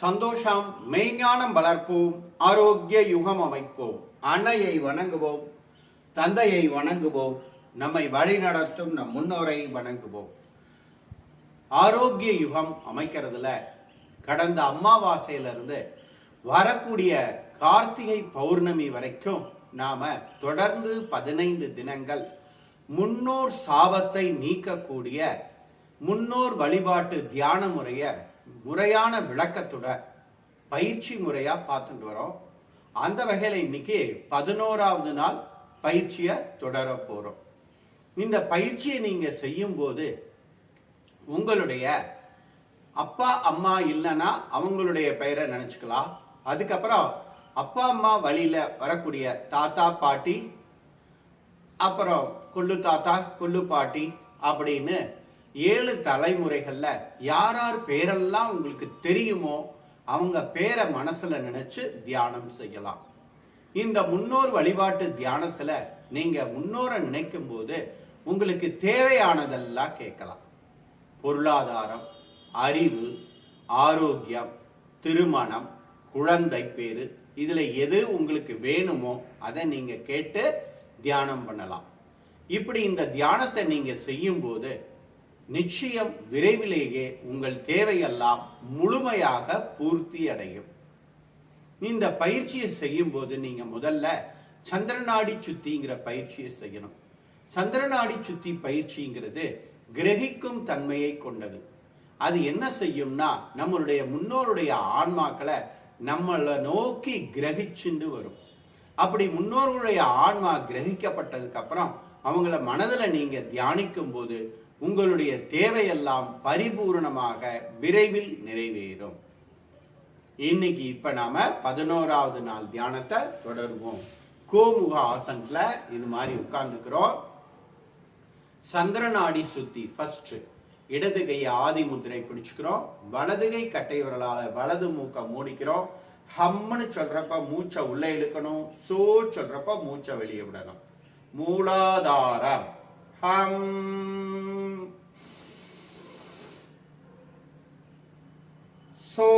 சந்தோஷம் மெய்ஞானம் வளர்ப்போம் ஆரோக்கிய யுகம் அமைப்போம். அன்னையை வணங்குவோம் தந்தையை வணங்குவோம் நம்மை வழிநடத்தும் நம் முன்னோரை வணங்குவோம். ஆரோக்கிய யுகம் அமைக்கிறதுல கடந்த அமாவாசையிலிருந்து வரக்கூடிய கார்த்திகை பௌர்ணமி வரைக்கும் நாம தொடர்ந்து பதினைந்து தினங்கள் முன்னோர் சாபத்தை நீக்கக்கூடிய முன்னோர் வழிபாட்டு தியான முறையை முறையான விளக்கத்தோட பயிற்சி முறையா பார்த்துட்டு வரோம். அந்த வகையில் இன்னைக்கு பதினோராவது நாள் பயிற்சியை தொடர போறோம். இந்த பயிற்சியை நீங்க செய்யும் போது உங்களுடைய அப்பா அம்மா இல்லைன்னா அவங்களுடைய பெயரை நினைச்சுக்கலாம். அதுக்கப்புறம் அப்பா அம்மா வழியில வரக்கூடிய தாத்தா பாட்டி அப்புறம் கொள்ளு தாத்தா கொள்ளு பாட்டி அப்படின்னு ஏழு தலைமுறைகளில் யார் யார் பேரெல்லாம் உங்களுக்கு தெரியுமோ அவங்க பேரை மனசுல நினச்சி தியானம் செய்யலாம். இந்த முன்னோர் வழிபாட்டு தியானத்தில் நீங்கள் முன்னோரை நினைக்கும் போது உங்களுக்கு தேவையானதெல்லாம் கேட்கலாம். பொருளாதாரம் அறிவு ஆரோக்கியம் திருமணம் குழந்தை பேரு இதில் எது உங்களுக்கு வேணுமோ அதை நீங்கள் கேட்டு தியானம் பண்ணலாம். இப்படி இந்த தியானத்தை நீங்கள் செய்யும்போது நிச்சயம் விரைவிலேயே உங்கள் தேவையெல்லாம் முழுமையாக பூர்த்தி அடையும். இந்த பயிற்சியை செய்யும் போது நீங்க முதல்ல சந்திரநாடி சுத்திங்கிற பயிற்சியை செய்யணும். சந்திரநாடி சுத்தி பயிற்சிங்கிறது கிரகிக்கும் தன்மையை கொண்டது. அது என்ன செய்யும்னா நம்மளுடைய முன்னோருடைய ஆன்மாக்களை நம்மளை நோக்கி கிரகிச்சுண்டு வரும். அப்படி முன்னோர்களுடைய ஆன்மா கிரகிக்கப்பட்டதுக்கு அப்புறம் அவங்கள மனதுல நீங்க தியானிக்கும் போது உங்களுடைய தேவையெல்லாம் பரிபூர்ணமாக விரைவில் நிறைவேறும். இன்னைக்கு இப்ப நாம பதினோராவது நாள் தியானத்தை தொடருவோம். கோமுக ஆசனத்துல இது மாதிரி உட்கார்ந்துக்கிறோம். சந்திரநாடி சுத்தி ஃபர்ஸ்ட் இடது கையை ஆதி முத்திரை பிடிச்சுக்கிறோம். வலது கை கட்டை விரலால வலது மூக்க மூடிக்கிறோம். ஹம்னு சொல்றப்ப மூச்சை உள்ள இழுக்கணும். சோ சொல்றப்ப மூச்சை வெளியே விடணும். மூலாதாரம். ஹம் சோ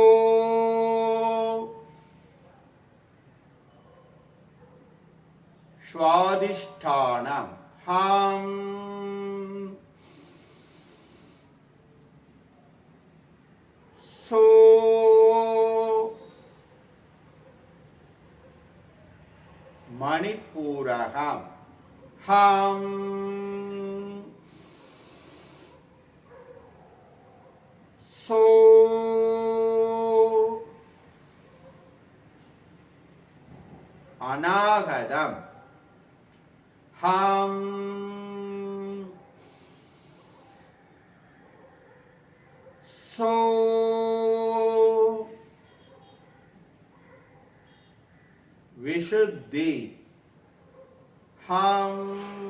ஸ்வாதிஷ்டானம் ஹம் சோ மணிப்பூரகம் ஹம் அநாகதம் ஹம் சோ विशुद्धि हम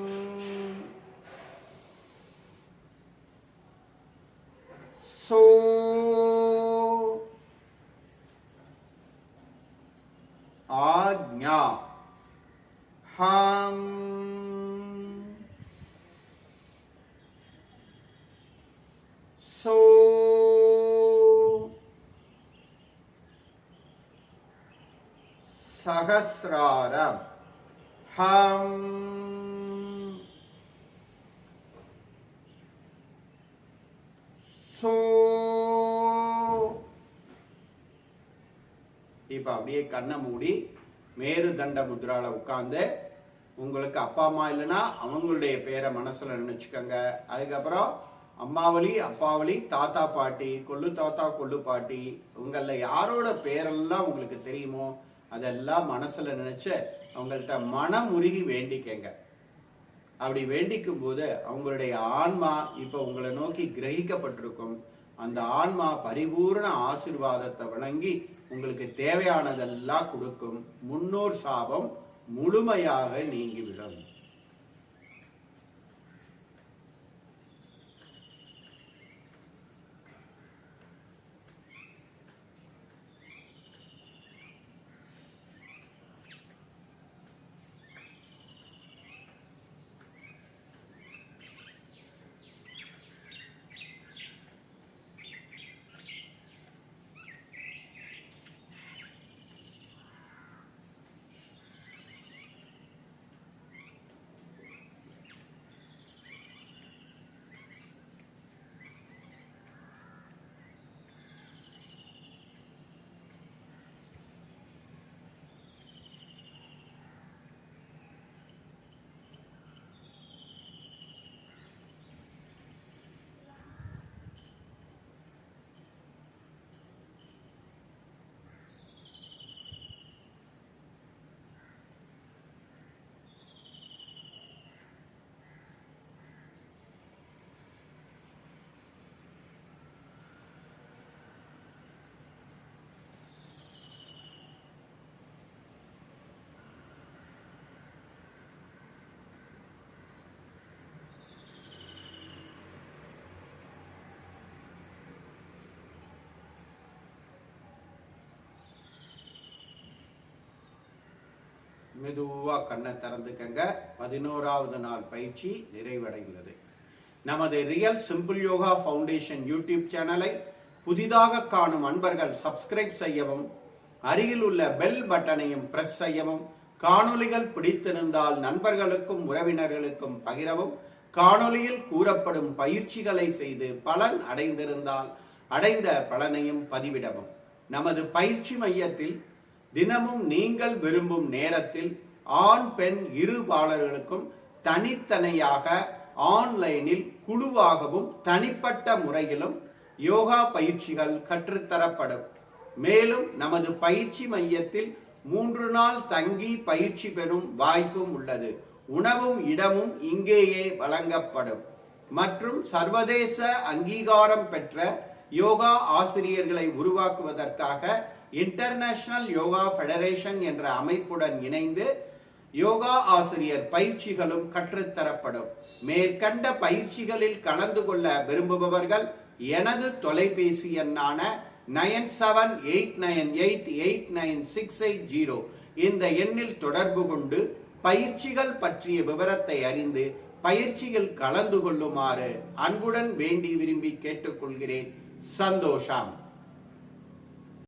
आज्ञा। हम सो। सहस्रारम हम सो। இப்ப அப்படியே கண்ணை மூடி மேரு தண்ட முத்ரால உட்கார்ந்து உங்களுக்கு அப்பா அம்மா இல்லைன்னா அவங்களுடைய பேரை மனசுல நினைச்சுக்கோங்க. அதுக்கப்புறம் அம்மாவளி அப்பாவளி தாத்தா பாட்டி கொள்ளு தாத்தா கொள்ளு பாட்டி உங்களில் யாரோட பேரெல்லாம் உங்களுக்கு தெரியுமோ அதெல்லாம் மனசுல நினைச்சு அவங்கள்ட்ட மனம் உருகி வேண்டிக்கங்க. அப்படி வேண்டிக்கும் போது அவங்களுடைய ஆன்மா இப்ப உங்களை நோக்கி கிரகிக்கப்பட்டிருக்கும். அந்த ஆன்மா பரிபூர்ண ஆசிர்வாதத்தை வழங்கி உங்களுக்கு தேவையானதெல்லாம் கொடுக்கும். முன்னோர் சாபம் முழுமையாக நீங்கிவிடும். மெதுவாக கண்ணை திறந்துக்கங்க. பதினோராவது நாள் பயிற்சி நிறைவடைகிறது. நமது real simple yoga foundation YouTube சேனலை புதிதாக காணும் அன்பர்கள் சப்ஸ்கிரைப் செய்யவும் அருகில் உள்ள பெல் பட்டனையும் பிரஸ் செய்யவும் காணொளிகள் பிடித்திருந்தால் நண்பர்களுக்கும் உறவினர்களுக்கும் பகிரவும் காணொளியில் கூறப்படும் பயிற்சிகளை செய்து பலன் அடைந்திருந்தால் அடைந்த பலனையும் பதிவிடவும். நமது பயிற்சி மையத்தில் தினமும் நீங்கள் விரும்பும் நேரத்தில் ஆண் பெண் இரு பாலர்களுக்கும் தனித்தனியாக ஆன்லைனில் குழுவாகவும் தனிப்பட்ட முறையிலும் யோகா பயிற்சிகள் கற்றுத்தரப்படும். மேலும் நமது பயிற்சி மையத்தில் மூன்று நாள் தங்கி பயிற்சி பெறும் வாய்ப்பும் உள்ளது. உணவும் இடமும் இங்கேயே வழங்கப்படும். மற்றும் சர்வதேச அங்கீகாரம் பெற்ற யோகா ஆசிரியர்களை உருவாக்குவதற்காக இன்டர்நேஷனல் யோகா ஃபெடரேஷன் என்ற அமைப்புடன் இணைந்து யோகா ஆசிரியர் பயிற்சிகளும் கற்றுத்தரப்படும். மேற்கண்ட பயிற்சிகளில் கலந்து கொள்ள விரும்புபவர்கள் எனது தொலைபேசி எண்ணான nine seven eight nine eight eight nine six eight zero. இந்த எண்ணில் தொடர்பு கொண்டு பயிற்சிகள் பற்றிய விவரத்தை அறிந்து பயிற்சியில் கலந்து கொள்ளுமாறு அன்புடன் வேண்டி விரும்பி கேட்டுக்கொள்கிறேன். சந்தோஷம்.